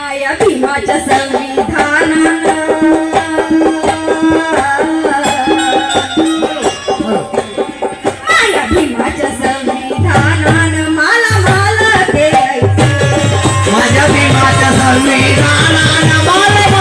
माया भीमाच्या संविधानानं Navidad, la mala